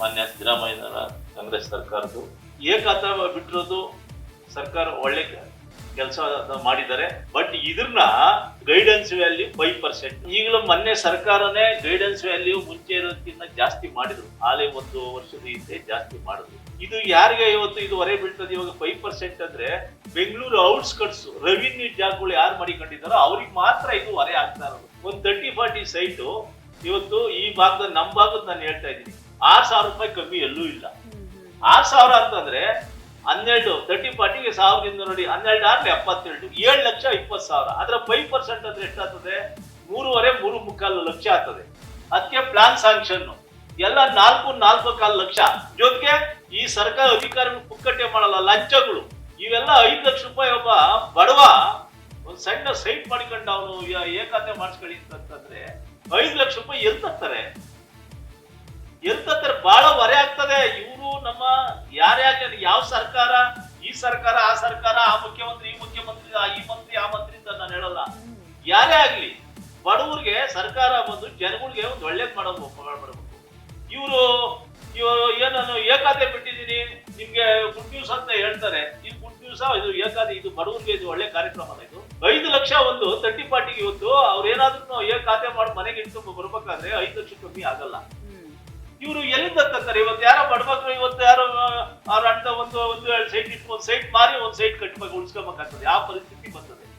ಮಾನ್ಯ ಸಿದ್ದರಾಮಯ್ಯನವರ ಕಾಂಗ್ರೆಸ್ ಸರ್ಕಾರದ್ದು. ಏಕಾತ ಬಿಟ್ಟಿರೋದು ಸರ್ಕಾರ ಒಳ್ಳೆ ಕೆಲಸ ಮಾಡಿದ್ದಾರೆ. ಬಟ್ ಇದ್ರನ್ನ ಗೈಡೆನ್ಸ್ ವ್ಯಾಲ್ಯೂ ಫೈವ್ ಪರ್ಸೆಂಟ್ ಈಗಲೂ ಮೊನ್ನೆ ಸರ್ಕಾರನೇ ಗೈಡೆನ್ಸ್ ವ್ಯಾಲ್ಯೂ ಮುಂಚೆ ಇರೋದಕ್ಕಿಂತ ಜಾಸ್ತಿ ಮಾಡಿದ್ರು. ಆಲೆ ಒಂದು ವರ್ಷದ ಹಿಂದೆ ಜಾಸ್ತಿ ಮಾಡಿದ್ರು. ಇದು ಯಾರಿಗೆ ಇವತ್ತು ಇದು ಹೊರೆ ಬೀಳ್ತದೆ? ಇವಾಗ ಫೈವ್ ಪರ್ಸೆಂಟ್ ಅಂದ್ರೆ ಬೆಂಗಳೂರು ಔಟ್ಸ್ಕಟ್ಸ್ ರೆವಿನ್ಯೂ ಜಾಗಗಳು ಯಾರು ಮಾಡಿಕೊಂಡಿದ್ದಾರೋ ಅವ್ರಿಗೆ ಮಾತ್ರ ಇದು ಹೊರೆ ಆಗ್ತಾ ಇರೋದು. ಒಂದು ತರ್ಟಿ ಫಾರ್ಟಿ ಸೈಟು ಇವತ್ತು ಈ ಭಾಗದ ನಮ್ಮ ಭಾಗದ ನಾನು ಹೇಳ್ತಾ ಇದ್ದೀನಿ. ಆರ್ ಸಾವಿರ ರೂಪಾಯಿ ಕಮ್ಮಿ ಎಲ್ಲೂ ಇಲ್ಲ. ಆರ್ ಸಾವಿರ ಅಂತಂದ್ರೆ ಹನ್ನೆರಡು ತರ್ಟಿ ಫಾರ್ಟಿಗೆ ಸಾವಿರದಿಂದ ನೋಡಿ ಹನ್ನೆರಡು ಆರ್ ಎಪ್ಪತ್ತೆರಡು, ಏಳು ಲಕ್ಷ ಇಪ್ಪತ್ತು ಸಾವಿರ. ಅದ್ರ ಫೈವ್ ಪರ್ಸೆಂಟ್ ಅಂದ್ರೆ ಎಷ್ಟಾಗ್ತದೆ? ಮೂರುವರೆ, ಮೂರು ಮುಕ್ಕಾಲು ಲಕ್ಷ ಆಗ್ತದೆ. ಅದಕ್ಕೆ ಪ್ಲಾನ್ ಸ್ಯಾಂಕ್ಷನ್ ಎಲ್ಲ ನಾಲ್ಕು ನಾಲ್ಕು ಕಾಲು ಲಕ್ಷ. ಜೊತೆಗೆ ಈ ಸರ್ಕಾರ ಅಧಿಕಾರಿಗಳು ಪುಕ್ಕಟ್ಟೆ ಮಾಡಲ್ಲ, ಲಂಚಗಳು. ಇವೆಲ್ಲ ಐದು ಲಕ್ಷ ರೂಪಾಯಿ ಒಬ್ಬ ಬಡವ ಒಂದು ಸಣ್ಣ ಸೈಟ್ ಮಾಡ್ಕೊಂಡು ಅವನು ಏಕಾತೆ ಮಾಡಿಸ್ಕೊಳ್ಳಿ ಅಂತಂದ್ರೆ ಐದು ಲಕ್ಷ ರೂಪಾಯಿ ಎಲ್ಲಿ ತರ್ತಾರೆ ಎಲ್ತತ್ತರ ಬಹಳ ಹೊರೆ ಆಗ್ತದೆ. ಇವರು ನಮ್ಮ ಯಾರೇ ಆಗಲಿ ಯಾವ ಸರ್ಕಾರ, ಈ ಸರ್ಕಾರ, ಆ ಸರ್ಕಾರ, ಆ ಮುಖ್ಯಮಂತ್ರಿ, ಈ ಮುಖ್ಯಮಂತ್ರಿ ಈ ಮಂತ್ರಿ, ಆ ಮಂತ್ರಿ ಅಂತ ನಾನು ಹೇಳಲ್ಲ. ಯಾರೇ ಆಗ್ಲಿ ಬಡವ್ರಿಗೆ ಸರ್ಕಾರ ಬಂದು ಜನಗಳಿಗೆ ಒಂದು ಒಳ್ಳೇದ್ ಮಾಡಬೇಕು ಮಾಡಬೇಕು. ಇವರು ಇವರು ಏನನ್ನು ಏಕಾದೆ ಬಿಟ್ಟಿದ್ದೀನಿ, ನಿಮ್ಗೆ ಗುಡ್ ನ್ಯೂಸ್ ಅಂತ ಹೇಳ್ತಾರೆ. ಈ ಗುಡ್ ನ್ಯೂಸ್ ಇದು ಏಕಾದೆ ಇದು ಬಡವರಿಗೆ ಇದು ಒಳ್ಳೆ ಕಾರ್ಯಕ್ರಮ ಇದು. ಐದು ಲಕ್ಷ ಒಂದು ತರ್ಟಿ ಪಾರ್ಟಿಗೆ ಇವತ್ತು ಅವ್ರು ಏನಾದ್ರೂ ಏಕಾದೆ ಮಾಡಿ ಮನೆಗೆ ಇಟ್ಕೊಂಡು ಬರ್ಬೇಕಾದ್ರೆ ಐದು ಲಕ್ಷ ಕಮ್ಮಿ ಆಗಲ್ಲ ಇವರು ಎಲ್ಲಿಂದ ತರ್ತಾರೆ ಇವತ್ತು ಯಾರೋ ಬಡಮಕ್ಳು ಇವತ್ತು ಯಾರೋ ಅವ್ರ ಅಣ್ಣ ಒಂದು ಒಂದು ಸೈಟ್ ಇಟ್ಕೊಂಡು, ಸೈಟ್ ಮಾರಿ ಒಂದು ಸೈಟ್ ಕಟ್ಬೇಕು ಉಳಿಸ್ಕೊಬೇಕಾಗ್ತದೆ. ಯಾವ ಪರಿಸ್ಥಿತಿ